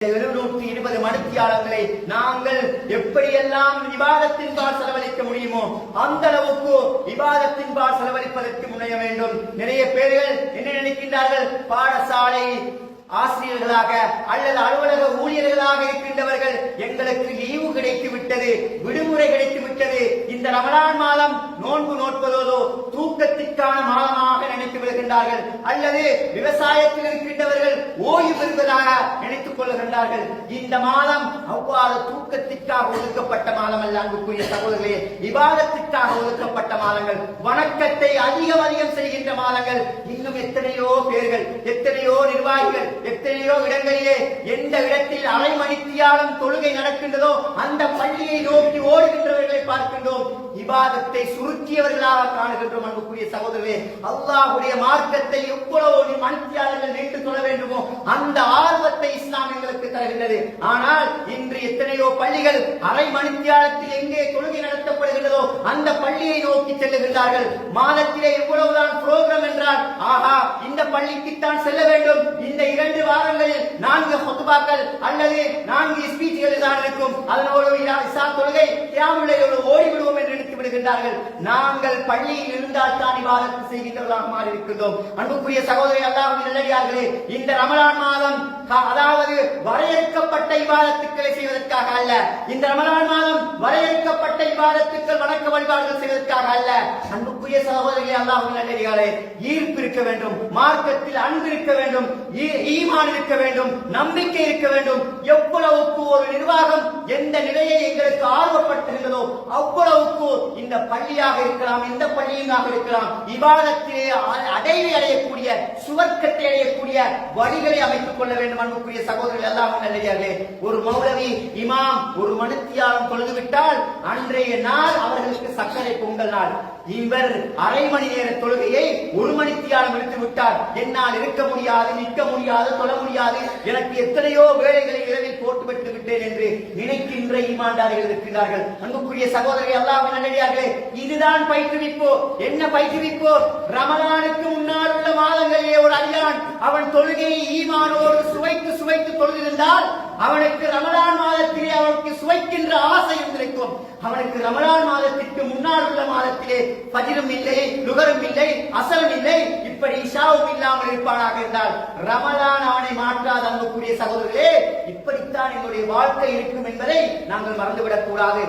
எழுநூற்றி இருபது மணித்தியாளர்களை நாங்கள் எப்படியெல்லாம் விவாதத்தின் பால் செலவழிக்க முடியுமோ அந்த அளவுக்கு விவாதத்தின் பால் செலவழிப்பதற்கு முனைய வேண்டும். நிறைய பேர்கள் என்ன நினைக்கின்றார்கள் பாடசாலை ஆசிரியர்களாக அல்லது அலுவலக ஊழியர்களாக இருக்கின்றவர்கள் எங்களுக்கு லீவு கிடைத்து விட்டது விடுமுறை கிடைத்து விட்டது இந்த ரமலான் மாதம் நோன்பு நோட்பதோதோ தூக்கத்திற்கான மாதமாக நினைத்து விடுகின்றார்கள். அல்லது விவசாயத்தில் இருக்கின்றவர்கள் ஓய்வு பெறுவதாக நினைத்துக் கொள்கின்றார்கள். இந்த மாதம் அவ்வாறு தூக்கத்திற்காக ஒதுக்கப்பட்ட மாதம் அல்ல அன்புக்குரிய சகோதரர்களே. விவாதத்திற்காக ஒதுக்கப்பட்ட மாதங்கள் வணக்கத்தை அதிகம் அதிகம் செய்கின்ற மாதங்கள். இன்னும் எத்தனையோ பேர்கள் எத்தனையோ நிர்வாகிகள் எத்தனையோ இடங்களிலே எந்த இடத்தில் அரை மணித்தியாலும் தொழுகை நடக்கின்றதோ அந்த பள்ளியை நோக்கி ஓடுகின்றவர்கள் பார்க்கின்றோம் இபாதத்தை சுருக்கியவர்களாக காணுகின்றோம் அன்புக்குரிய சகோதரே அல்லாஹுடைய மார்க்கத்தை எவ்வளவு மணித்தியாளர்கள் நின்று சொல்ல வேண்டுமோ அந்த ஆர்வத்தை இஸ்லாம் எங்களுக்கு தருகின்றது. ஆனால் இன்று எத்தனையோ பள்ளிகள் அரை மணித்தியாலத்தில் எங்கே தொழுகை நடத்தப்படுகின்றதோ அந்த பள்ளியை நோக்கி செல்லுகின்றார்கள். மாதத்திலே எவ்வளவுதான் புரோகிராம் என்றால் ஆஹா இந்த பள்ளிக்குத்தான் செல்ல வேண்டும். இந்த இரண்டு வாரங்களில் நான் ஹொத்துபாக்கள் அல்லது நான்கு ஸ்பீச்சுகள் தான் இருக்கும். அதனோடு இசா தொழுகை தியாமுலையோடு ஓடிவிடுவோம் என்று நினைத்து விடுகின்றார்கள். நாங்கள் பள்ளியில் இருந்தால் தான் விவாதத்தை செய்கின்றவர்களாக மாறி இருக்கின்றோம் அன்புக்குரிய சகோதரி அல்லாஹ் நல்லடியார்களே இந்த ரமலான் மாதம் அதாவது அதாவது வரையறுக்கப்பட்ட இவாதத்துக்களை செய்வதற்காக அல்ல. இந்த ரமலான் மாதம் வரையறுக்கப்பட்ட இவாதத்துக்கள் வணக்க வழிபாடுகள் செய்வதற்காக அல்ல. அன்புக்குரிய சகோதரி அல்லாஹ் நல்லடியார்களே ஈர்ப்பு இருக்க வேண்டும் மார்க்கத்தில் அன்பு இருக்க வேண்டும் ஈ- ஈமான் இருக்க வேண்டும் நம்பிக்கை இருக்க வேண்டும். எவ்வளவுக்கு ஒரு நிர்வாகம் எந்த நிலையை எங்களுக்கு ஆர்வப்படுத்துகின்றதோ அவ்வளவுக்கு இந்த பள்ளியாக இருக்கலாம் எந்த பள்ளியாக இருக்கலாம். விவாதத்திலே அடைவை அடையக்கூடிய சுவர்க்கத்தை அடையக்கூடிய வழிகளை அமைத்துக் கொள்ள வேண்டும் அன்புக்குரிய சகோதரர்கள். எல்லாம் நல்லே ஒரு மௌலவி இமாம் ஒரு மனுத்தியாலம் தொழுதுவிட்டால் அன்றைய நாள் அவர்களுக்கு சர்க்கரை பொங்கல் நாள். இவர் அரை மணி நேர தொழுகையை ஒரு மணித்தியாலம் எடுத்து விட்டார் என்னால் இருக்க முடியாது நிற்க முடியாது தொழ முடியாது. எனக்கு எத்தனையோ வேலைகளை இரவில் போட்டு விட்டு விட்டேன் என்று நினைக்கின்ற ஈமாண்டார்கள் இருக்கிறார்கள் அன்புக்குரிய சகோதரி அல்லாவின் நல்லடியார்களே இதுதான் பயிற்றுவிப்பு. என்ன பயிற்றுவிப்பு? ரமலானுக்கு முன்னால் உள்ள மாதங்களிலே ஒரு அல்லான் அவன் தொழுகையை ஈமானோடு சுவைத்து சுவைத்து தொழுதிருந்தால் அவனுக்கு ரமலான் மாதத்திலே அவனுக்கு சுவைக்கின்ற ஆசை இருந்திருக்கும். அவனுக்கு ரமலான் மாதத்திற்கு முன்னால் உள்ள மாதத்திலே பதிலும் இல்லை நுகரும் இல்லை அசலும் இல்லை இப்படி இஷாவும் இல்லாமல் இருப்பானாக இருந்தால் ரமலான் அவனை மாற்றாத அன்புக்குரிய சகோதரர்களே. இப்படித்தான் என்னுடைய வாழ்க்கை இருக்கும் என்பதை நாங்கள் மறந்துவிடக் கூடாது